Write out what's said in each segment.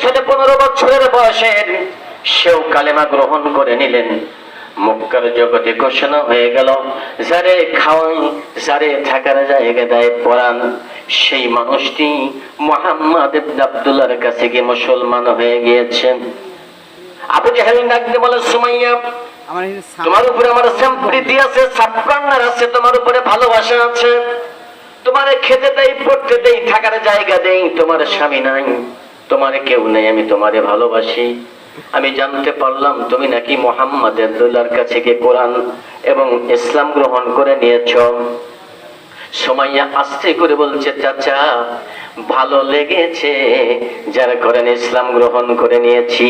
ছেলে পনেরো বছরের বয়সের। সেও কালেমা গ্রহণ করে নিলেন। মক্কার জগতে ঘোষণা হয়ে গেল যারে খাওয়াই যারে থাকার জায়গা দেয় পরাণ। সেই মানুষটি মোহাম্মদ ইবনে আব্দুল্লাহর কাছে গিয়ে মুসলমান হয়ে গিয়েছেন। আবু জাহেল ডাকতে বলে সুমাইয়া তোমার উপরে আমার সম্প্রীতি আছে সাবকর্নার আছে তোমার উপরে ভালোবাসা আছে। তোমার খেতে দেই পড়তে দেই থাকার জায়গা দেই তোমার স্বামী নাই। তোমার কেউ নেই, আমি তোমারে ভালোবাসি। আমি জানতে পারলাম তুমি নাকি মোহাম্মদ আব্দুল্লাহর কাছে গিয়ে কোরআন এবং ইসলাম গ্রহণ করে নিয়েছ। সময়য়া আস্তে করে বলছে, চাচা, ভালো লেগেছে যারা করেন ইসলাম গ্রহণ করে নিয়েছি।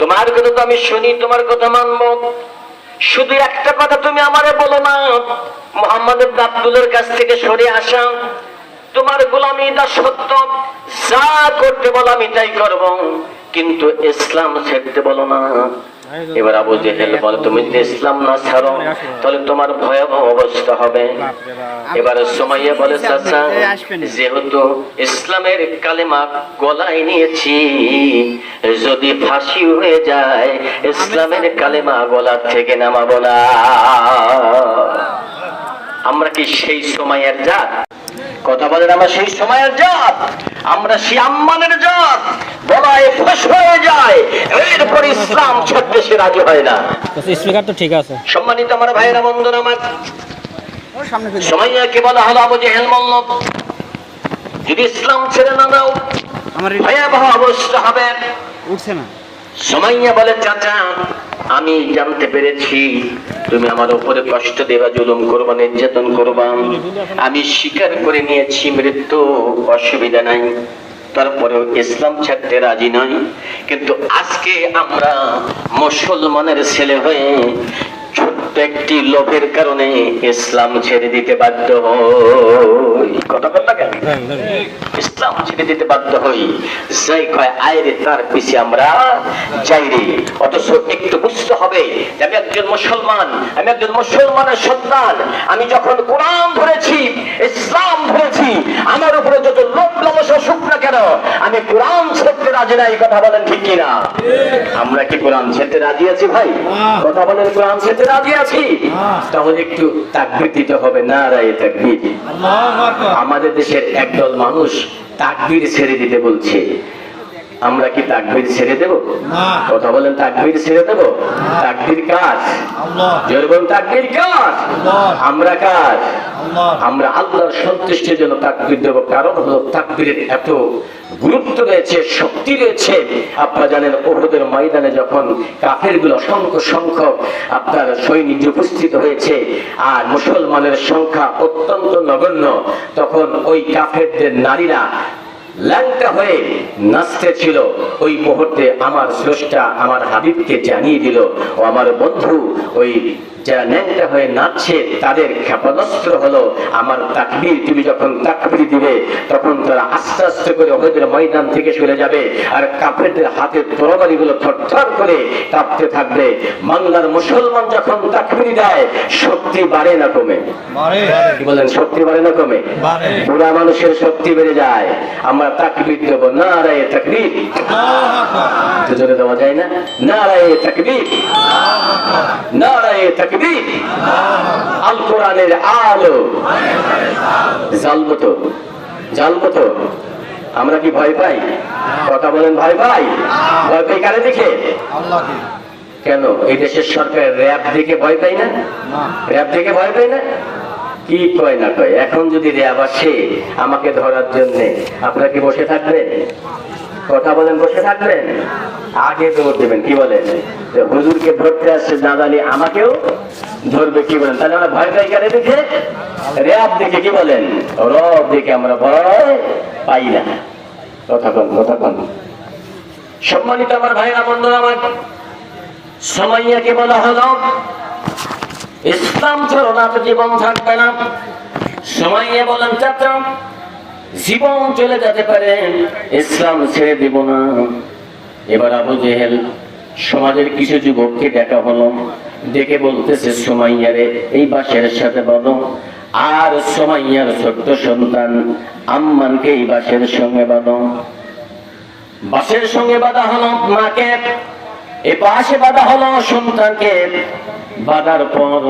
তোমার কথা তো আমি শুনি, তোমার কথা মানব। শুধু একটা কথা তুমি আমারে বলো না, মোহাম্মদ আব্দুলের কাছ থেকে সরে আসা। তোমার গোলামিটা সত্য, যা করতে বলো আমি তাই করব। কিন্তু ইসলাম ছেড়তে বলো না। এবার আবু জেহেল বলে, তুমি যদি ইসলাম না ছাড়ো, তাহলে তোমার ভয়াবহ অবস্থা হবে। এবার সুমাইয়া বলে, চাচা, যেহেতু ইসলামের কালেমা গলায় নিয়েছি, যদি ফাঁসি হয়ে যায়, ইসলামের কালেমা গলার থেকে নামাবো না। আমরা কি সেই সময়ের জাত? কথা বলেন আমরা সেই সময়ের জাত। আমরা সেই আম্মানের জাত। বলায় ফাঁস হয়ে যায়। এরপর ইসলাম ছাড়তে সে রাজি হয় না। স্পিকার তো ঠিক আছে। সম্মানিত আমার ভাইয়েরা বন্ধন আমার। সময়কে বলা হলো? আবু জেহেল বলল যদি ইসলাম ছেড়ে না দাও ভয়াবহ অবস্থা হবে। উঠছে না। সময়য়া বলে, চাচা, আমি জানতে পেরেছি, তুমি আমার উপরে কষ্ট দেবা, জুলুম করবা, নির্যাতন করবা। আমি স্বীকার করে নিয়েছি, মৃত্যু অসুবিধা নাই। তারপরেও ইসলাম ছাড়তে রাজি নয় কিন্তু আজকে আমরা মুসলমানের ছেলে হয়ে একটি লোভের কারণে ইসলাম ছেড়ে দিতে বাধ্য হই। কথা না কেন? ইসলাম ছেড়ে দিতে বাধ্য হই। যাই কয় আয়রে তার পিছে আমরা যাই রে। অথচ একটু বুঝতে হবে। আমি একজন মুসলমান আমি একজন মুসলমানের সন্তান। আমি যখন কোরআন ধরেছি ইসলাম ধরেছি আমার উপরে যত লোভ লালসা সুখ না কেন আমি কোরআন ছেড়তে রাজি না এই কথা বলেন ঠিক কিনা? আমরা কি কোরআন ছেড়তে রাজি আছি ভাই? কথা বলেন কোরআন ছেড়তে রাজি আছি? তাহলে একটু তাকবির দিতে হবে না রায় তাকবির আমাদের দেশের একদল মানুষ তাকবির ছেড়ে দিতে বলছে। আমরা কি তাকবির ছেড়ে দেব? কথা বলেন তাকবির ছেড়ে দেব? তাকবির কাজ বলুন তাকবির কাজ আমরা কাজ আমরা আল্লাহর সন্তুষ্টির জন্য তাকবির দেব। কারণ হলো তাকবীরের এত গুরুত্ব রয়েছে শক্তি রয়েছে। আপনারা জানেন ওহদের ময়দানে যখন কাফেরগুলো অসংখ্য সংখ্যক আপনার সৈনিক উপস্থিত হয়েছে আর মুসলমানের সংখ্যা অত্যন্ত নগণ্য তখন ওই কাফেরদের নারীরা ল্যাংটা হয়ে নাচতে ছিল। ওই মুহূর্তে আমার স্রষ্টা আমার হাবিবকে জানিয়ে দিল, ও আমার বন্ধু, ওই যারা ন্যাংটা হয়ে নাচছে তাদের ক্ষেপণাস্ত্র হলো আমার তাকবীর। তুমি যখন তাকবীর দিবে তখন তারা আস্তে আস্তে করে ওদের ময়দান থেকে সরে যাবে আর কাফেরদের হাতে তরবারিগুলো থরথর করে কাঁপতে থাকবে। বাংলার মুসলমান যখন তাকবীর দেয় শক্তি বাড়ে না কমে। কি বলেন শক্তি বাড়ে না কমে? বুড়া। মানুষের শক্তি বেড়ে যায়। আমরা তাকবীর দেব না রায় তাকবীর জোরে দেওয়া যায় না? না রায় তাকবীর না রায় তাকবীর। আল কোরআনের আলো। জালবো তো জালবো তো আমরা কি ভয় পাই? কথা বলেন ভয় পাই? ভয় পাই কারে দেখে? কেন? এই দেশের সরকার র্যাব দেখে ভয় পাই না? র্যাব দেখে ভয় পাই না? কি কয় না কয়? এখন যদি র্যাব আসে আমাকে ধরার জন্য আপনারা কি বসে থাকবেন? কথা বলেন, বসে থাকবেন? আগে দৌড় দেবেন, কি বলেন? হুজুরকে ধরতে আসছে না জানি আমাকেও ধরবে, কি বলেন? তাহলে আমরা ভয় পাই কারে দেখে র্যাব দেখে কি বলেন? রব দেখে আমরা ভয় পাই না। কথা কন কথা কন। সম্মানিত আমার ভাইরা, বন্ধুরা আমার সময়কে বলা হলো, ইসলাম ছাড়ো জীবন থাকবে না। সময়ে বলেন, চাচা জীবন চলে যেতে পারে, ইসলাম ছেড়ে দিব না। এবার আবু জেহেল সমাজের কিছু যুবককে দেখা হলো দেখে বলতেছে, সুমাইয়ারে, এই বাসের সাথে বলো। আর সুমাইয়ার ছোট্ট সন্তান আম্মানকে এই বাসের সঙ্গে বলো। বাসের সঙ্গে বাধা হলো মাকে, এ পাশে বাধা হলো সন্তানকে। বাধার পর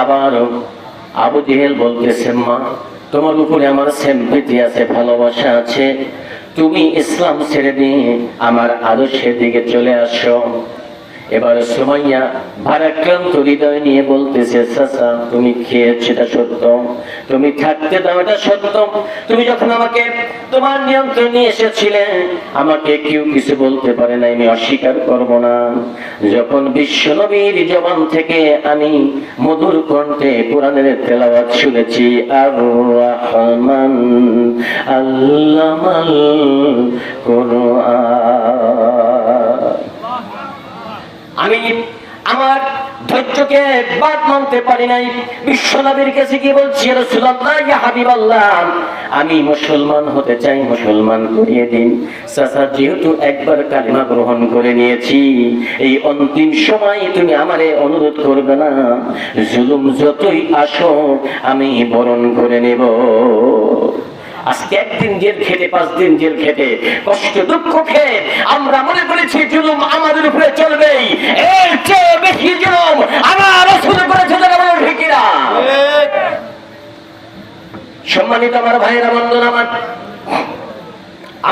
আবার আবু জেহেল বলতেছে, মা তোমার উপরে আমার সেম্পেতি আছে, ভালোবাসা আছে। তুমি ইসলাম ছেড়ে দিয়ে আমার আদর্শের দিকে চলে আসো। এবার সুমাইয়া ভারাক্রান্ত হৃদয় নিয়ে বলতেছে, চাচা, তুমি খেয়েছো, এটা সত্য। তুমি থাকতে দাও, এটা সত্য। তুমি যখন আমাকে তোমার নিয়ন্ত্রণে এসেছিলে, আমাকে কেউ কিছু বলতে পারে না, আমি অস্বীকার করব না। যখন বিশ্ব নবীর জবান থেকে আমি মধুর কণ্ঠে কোরআনের তেলাওয়াত শুনেছি আর রহমান আল্লামাল কোরআন। আমি আমার ধৈর্যকে বাদ মানতে পারি নাই। বিশ্বনবীর কাছে কি বলছি আমি মুসলমান হতে চাই, মুসলমান করিয়ে দিন। চাচা, যেহেতু একবার কালিমা গ্রহণ করে নিয়েছি, এই অন্তিম সময় তুমি আমারে অনুরোধ করবে না। জুলুম যতই আসো আমি বরণ করে নেব। আজকে একদিন জেল খেটে পাঁচ দিন জেল খেটে। কষ্ট দুঃখ খেয়ে আমরা মনে করেছি জুলুম আমাদের উপরে চলবেই। এর চেয়ে বেশি জুলুম আমার রসুল করেছে বলে সম্মানিত আমার ভাইয়েরা বন্ধন আমার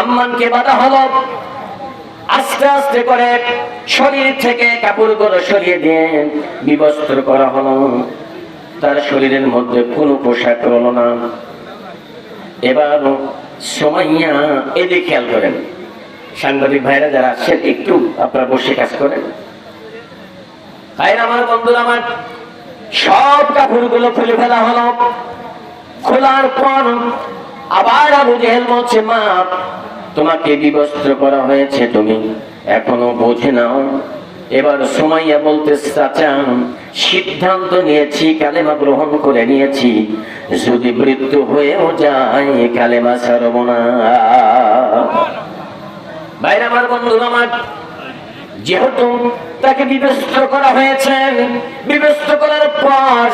আম্মানকে বাধা হলো। আস্তে আস্তে করে শরীর থেকে কাপড়গুলো সরিয়ে দিয়ে বিবস্ত্র করা হলো। তার শরীরের মধ্যে কোনো পোশাক রলো না। এবার সময়য়া এদিকে খেয়াল করেন। সাংবাদিক ভাইরা যারা আসছেন একটু আপনারা বসে কাজ করেন। আমার, বন্ধুরা আমার, সব কাপড়গুলো খুলে ফেলা হলো। খোলার পর আবার তোমাকে বিবস্ত্র করা হয়েছে তুমি। এখনও বোঝে নাও এবার সুমাইয়া বলতে চাচা, সিদ্ধান্ত নিয়েছি, কালেমা গ্রহণ করে নিয়েছি। যদি মৃত্যু হয়েও যায়, কালেমা ছাড়ব না। বাইরে আমার বন্ধু, আমার যেহেতু তাকে বিবেস্ত করা হয়েছে বিবেস্ত করার পর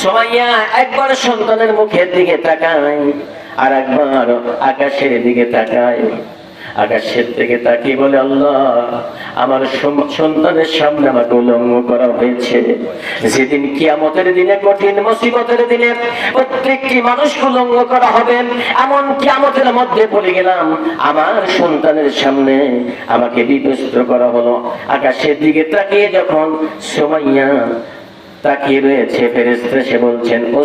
সোমাইয়া একবার সন্তানের মুখের দিকে তাকায় আর একবার আকাশের দিকে তাকায়। আকাশের দিকে তাকিয়ে বলে, আল্লাহ, আমার সন্তানের সামনে আমাকে উলঙ্গ করা হয়েছে। যেদিন কিয়ামতের দিনে, কঠিন মুসিবতের দিনে প্রত্যেকটি মানুষ উলঙ্গ করা হবে, এমন কিয়ামতের মধ্যে পড়ে গেলাম, আমার সন্তানের সামনে আমাকে বিবস্ত্র করা হলো। আকাশের দিকে তাকিয়ে যখন সোমাইয়া তাকিয়ে রয়েছে সে বলছেন, ও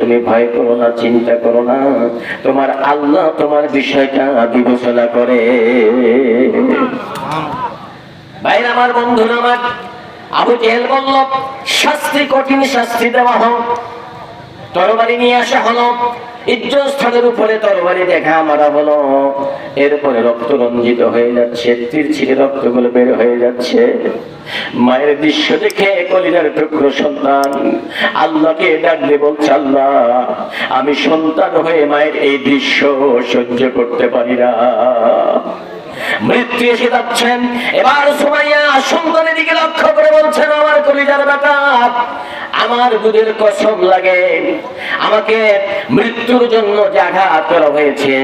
তুমি ভয় করো না, চিন্তা করো না। তোমার আল্লাহ তোমার বিষয়টা বিবেচনা করে। ভাইরা আমার বন্ধুরা আমার, আবু জেহেল বলল, শাস্তি কঠিন শাস্তি দেওয়া হোক, তরবারি নিয়ে আসা হলো। ইজ্জত স্থানের উপরে তরবারি দেখা মারা হলো। এরপরে রক্ত রঞ্জিত হয়ে যাচ্ছে, তীর ছিঁড়ে রক্তগুলো বের হয়ে যাচ্ছে। মায়ের দৃশ্য দেখে কলিজার টুকরো সন্তান আল্লাহকে ডাকলে বলছে, আল্লাহ, আমি সন্তান হয়ে মায়ের এই দৃশ্য সহ্য করতে পারি না। মৃত্যু এসে যাচ্ছেন। এবার সুমাইয়া সন্তানের দিকে লক্ষ্য করে বলছেন, আমার কলিজার বেটা আমার দুধের কসম লাগে। আমাকে মৃত্যুর জন্য আঘাত করা হয়েছে,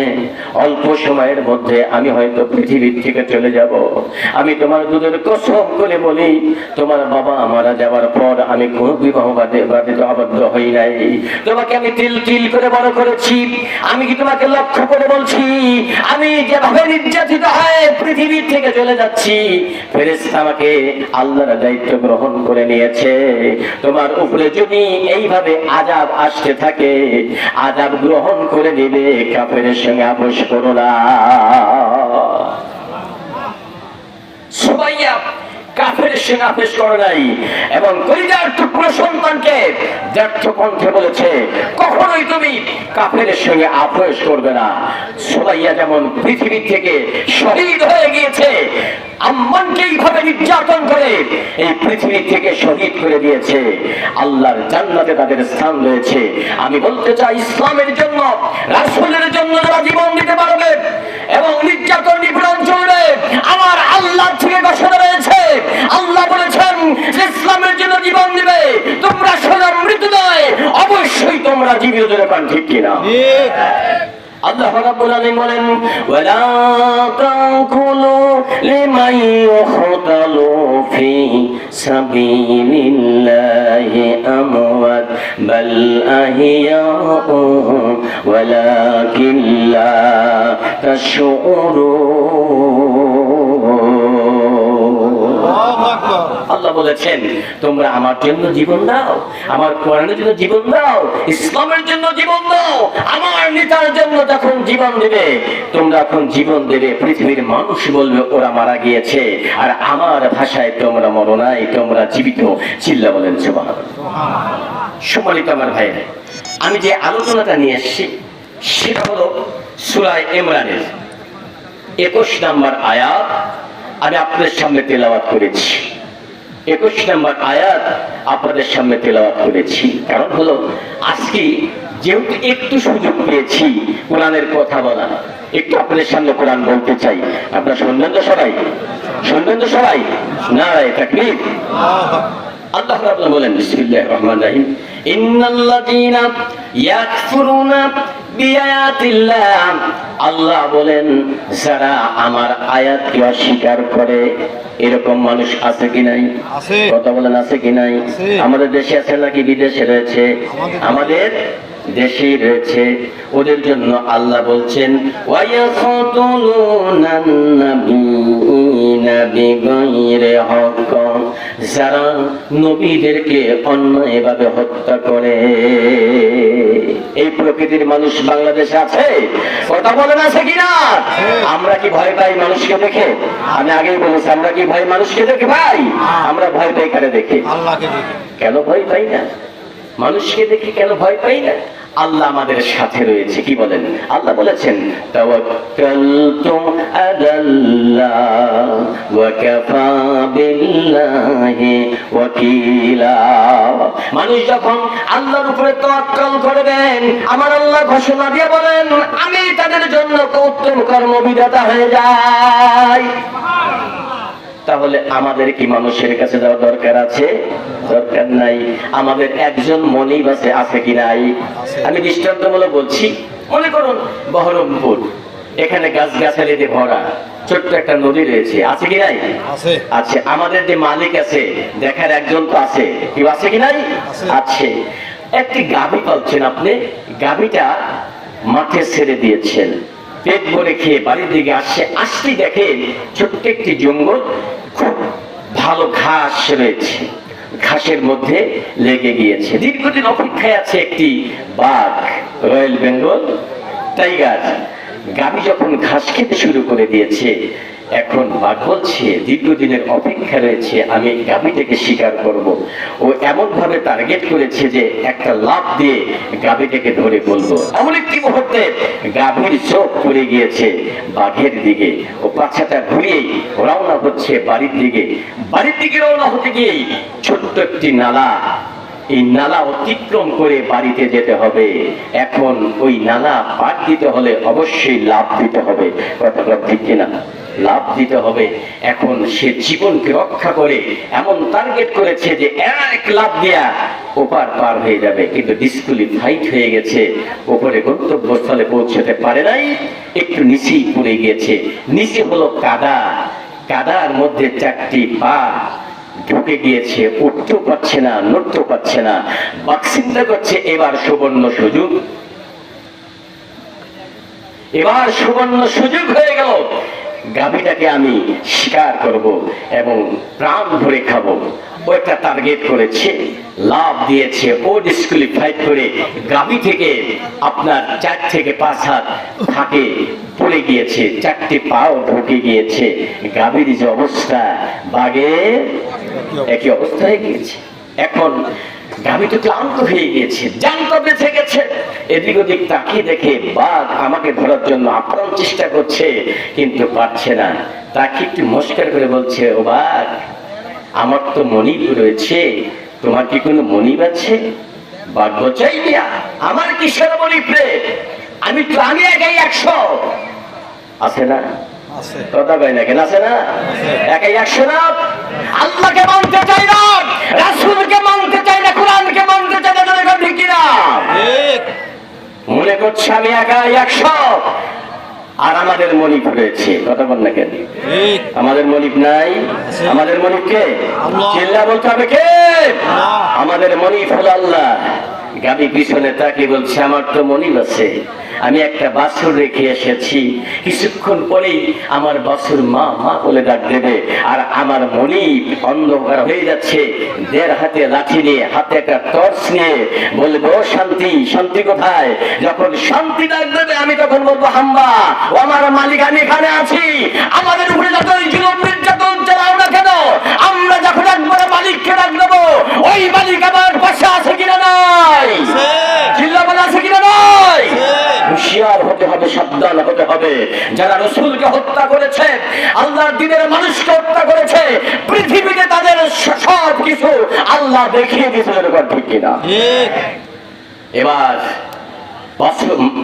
অল্প সময়ের মধ্যে আমি হয়তো পৃথিবীর থেকে চলে যাব। আমি তোমার দুধের কসম করে বলি, তোমার বাবা মারা যাওয়ার পর আমি কোন বিবাহ বাধিত আবদ্ধ হই নাই। তোমাকে আমি তিল তিল করে বড় করেছি। আমি কি তোমাকে লক্ষ্য করে বলছি, আমি যেভাবে নির্যাতিত হয় পৃথিবীর থেকে চলে যাচ্ছি। ফেরেশতা আমাকে আল্লাহর দায়িত্ব গ্রহণ করে নিয়েছে। তোমার উপরে যদি এইভাবে আজাব আসতে থাকে আজাব গ্রহণ করে নিবে কাফের সঙ্গে আপোষ করো না। সুমাইয়া কাফের সঙ্গে আপোষ করে নাই এবং কলিজার টুকরো সন্তানকে ব্যর্থ কণ্ঠে বলেছে, কখনোই তুমি কাফের সঙ্গে আপোষ করবে না। সুমাইয়া যেমন পৃথিবী থেকে শহীদ হয়ে গিয়েছে, আম্মানকে এইভাবে নির্যাতন করে এই পৃথিবী থেকে শহীদ করে দিয়েছে। আল্লাহর জান্নাতে তাদের স্থান রয়েছে। আমি বলতে চাই, ইসলামের জন্য, রাসূলের জন্য যারা জীবন দিতে পারবে এবং নির্যাতন নিপীড়ন চলবে। আমার আল্লাহ থেকে ঘোষণা রয়েছে। আল্লাহ বলেছেন, ইসলামের জন্য জীবন দিবে। তোমরা সোজা মৃত্যু নয়, অবশ্যই তোমরা জীবিত পান ঠিক কিনা। আল্লাহ রাব্বুল আলামিন বলেন ওয়ালা তাকুলু লিমান ইউখতালু ফি সাবিলিল্লাহি আমওয়াত বাল আহিয়াউ ওয়ালাকিন লা তাশউরুন আল্লাহ বলেছেন তোমরা আমার জন্য জীবন দাও আমার কোরআনের জন্য জীবন দাও ইসলামের জন্য জীবন দাও আমার নেতার জন্য জীবন দেবে। তোমরা এখন জীবন দেবে। পৃথিবীর মানুষ বলবে, ওরা মারা গিয়েছে। আর আমার ভাষায় তোমরা মরো নাই, তোমরা জীবিত। চিল্লা বলেন সুবহান সম্মানিত আমার ভাই আমি যে আলোচনাটা নিয়ে এসেছি, সেটা হলো সুরায় ইমরানের একুশ নাম্বার আয়াত। আমি আপনাদের সামনে তেলাওয়াত করেছি। একুশ নম্বর আয়াত আপনাদের সামনে তেলাওয়াত করেছি। কারণ হলো, আজকে যেহেতু একটু সুযোগ পেয়েছি কোরআনের কথা বলা একটু আপনাদের সামনে কোরআন বলতে চাই। আপনারা শুনবেন তো সবাই? শুনবেন তো সবাই? না তাকবীর। আল্লাহ রাব্বুল বলেন বিসমিল্লাহির রহমানির রহিম। ইন্নাল্লাযীনা ইয়াকফুরুনা বিআয়াতিল্লাহ। আল্লাহ বলেন যারা আমার আয়াতকে অস্বীকার করে এরকম মানুষ আছে কি নাই? কথা বলেন আছে কি নাই? আমাদের দেশে আছে নাকি বিদেশে রয়েছে? আমাদের দেশেই রয়েছে ওদের জন্য আল্লাহ বলছেন যারা নবীদেরকে অন্যায়ভাবে হত্যা করে। এই প্রকৃতির মানুষ বাংলাদেশে আছে? কথা বলেন আছে কিনা? আমরা কি ভয় পাই মানুষকে দেখে? আমি আগেই বলেছি আমরা কি ভয় মানুষকে দেখে ভাই? আমরা ভয় পাই কারে দেখে। কেন ভয় পাই না? মানুষকে দেখে কেন ভয় পাই না? আল্লাহ আমাদের সাথে রয়েছে। কি বলেন? আল্লাহ বলেছেন মানুষ যখন আল্লাহর উপরে তাওয়াক্কাল করবেন, আমার আল্লাহ ঘোষণা দিয়ে বলেন, আমি তাদের জন্য উত্তম কর্মবিদাতা হয়ে যাই। তাহলে আমাদের কি মানুষের কাছে যাওয়া দরকার আছে? দরকার নাই। আমাদের একজন মনিব আছে আছে কি নাই? আমি দৃষ্টান্তমূলক বলছি মনে করুন বহরমপুর এখানে গাছ গাছালিতে ভরা ছোট্ট একটা নদী রয়েছে আছে কি নাই? আছে। আমাদের যে মালিক আছে দেখার একজন তো আছে। কি আছে কি নাই? আছে। আছে। একটি গাভী পাচ্ছেন আপনি গাভীটা মাঠে ছেড়ে দিয়েছেন। পেট ভরে খেয়ে বাড়ির দিকে আসছে। আসলে দেখে ছোট্ট একটি জঙ্গল, খুব ভালো ঘাস রয়েছে। ঘাসের মধ্যে লেগে গিয়েছে। দীর্ঘদিন অপেক্ষায় আছে একটি বাঘ, রয়েল বেঙ্গল টাইগার। গাভী যখন ঘাস খেতে শুরু করে দিয়েছে এখন বাঘ বলছে দীর্ঘদিনের অপেক্ষা রয়েছে, আমি গাভীটাকে শিকার করব। ও এমন ভাবে টার্গেট করেছে যে একটা লাভ দিয়ে গাভীটাকে ধরে বলব এমন একটি মুহূর্তে গাভীর চোখ পড়ে গিয়েছে বাঘের দিকে। ও বাচ্চাটা ঘুরিয়েই রওনা হচ্ছে বাড়ির দিকে। বাড়ির দিকে রওনা হতে গিয়েই ছোট্ট একটি নালা এই নালা অতিক্রম করে বাড়িতে যেতে হবে। এখন ওই নালা পার দিতে হলে অবশ্যই লাভ দিতে হবে। কথাটা ঠিক কিনা? লাভ দিতে হবে। এখন সে জীবনকে রক্ষা করে এমন টার্গেট করেছে যে এক লাভ দেয়া ওপার পার হয়ে যাবে। কিন্তু ডিসকুলিফাইড হয়ে গেছে। ওপরে গন্তব্যস্থলে পৌঁছতে পারে নাই। একটু নিচেই পড়ে গিয়েছে। নিচে হলো কাদা। কাদার মধ্যে চারটি পা ঢুকে গিয়েছে উঠতেও পারছে না নড়তেও পারছে না। বাক চিন্তা করছে, এবার সুবর্ণ সুযোগ। এবার সুবর্ণ সুযোগ হয়ে গেল। গাভীটাকে আমি শিকার করব এবং প্রাণ ভরে খাব। ও একটা টার্গেট করেছে, লাভ দিয়েছে। ও ডিসকুলিফাইড করে গাভী থেকে আপনার চার থেকে পাঁচ হাত থাকে পড়ে গিয়েছে, চারটে পাও ঢুকে গিয়েছে। গাভীর যে অবস্থা বাঘের একই অবস্থা হয়ে গিয়েছে। এখন গাভী তো ক্লান্ত হয়ে গিয়েছে জানতো বেঁচে গেছে। এদিক ওদিক তাকিয়ে দেখে বাঘ আমাকে ধরার জন্য আপ্রাণ চেষ্টা করছে কিন্তু পারছে না। তাকে একটু মস্কার করে বলছে ও বাঘ আমার তো মনিব রয়েছে। তোমার কি কোনো মনিব আছে? বাঘ বলছে "এই মিয়া, আমার কিসের মনিব রে? আমি তো আমি একাই একশো। আছে না? আছে। কথা কয় না কেন আছে না? একাই একশো না? আল্লাহকে মানতে চাই না রাসূলকে মানতে চাই না কোরআনকে মানতে চাই না ঠিক কিনা? মনে করছে আমি একাই একশো। আর আমাদের মনিপ রয়েছে কথা বল না কেন? আমাদের মনিপ নাই। আমাদের মনিপ কে? চিল্লা বলতে হবে কে? আমাদের মনিপ হলো আল্লাহ। গাবি পিছনে তাকে বলছে আমার তো মনিপ আছে। আমি একটা বাছুর রেখে এসেছি। কিছুক্ষণ পরেই আমার বাছুর মা মা বলে ডাক দেবে। আর আমার মনিপ অন্ধকার হয়ে যাচ্ছে। দেড় হাতে লাঠি নিয়ে, হাতে একটা টর্চ নিয়ে বলব শান্তি শান্তি কোথায়? যখন শান্তি ডাক দেবে, আমি তখন বলব, হাম্বা, ও আমার মালিক, আমি এখানে আছি। আমাদের উপরে যতই জুলুম, নির্যাতন চালাও না মালিককে দেবো ওই মালিক আমার পাশে আছে কিনা নাই? চিল্লাপালা আছে কিনা নাই? হুশিয়ার হতে হবে সাবধান হতে হবে। যারা রসুলকে হত্যা করেছে আল্লাহর দিনের মানুষকে হত্যা করেছে পৃথিবীতে তাদের সব কিছু আল্লাহ দেখিয়ে দিয়েছে এরকম ঠিক কিনা? এবার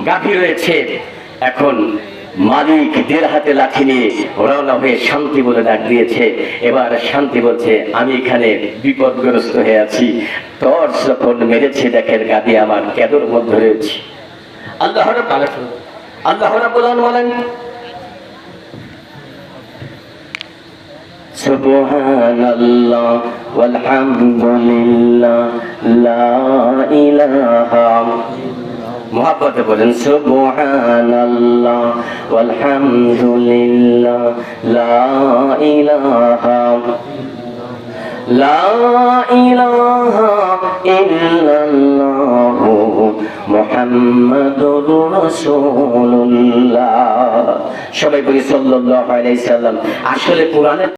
গাভী রয়েছে এখন মালিক দেড় হাতে লাঠি নিয়ে রওনা হয়ে শান্তি বলে ডাক দিয়েছে এবার শান্তি বলছে আমি এখানে বিপদগ্রস্ত হয়ে আছি টর্চ যখন মেরেছে দেখেন গাদি আমার কেদর মধ্যে রয়েছে আল্লাহ রাব্বুল- আল্লাহ রাব্বুল আলামিন বলেন سبحان الله والحمد لله لا إله মহাপতে বলেন সুবহান আল্লাহ আলহামদুলিল্লাহ লা ইলাহা লা ইলাহা ইল্লাল্লাহ মুহাম্মাদুর রাসূলুল্লাহ। সবাই বলি, সাল্লাল্লাহু আলাইহি সাল্লাম। আসলে কোরআনের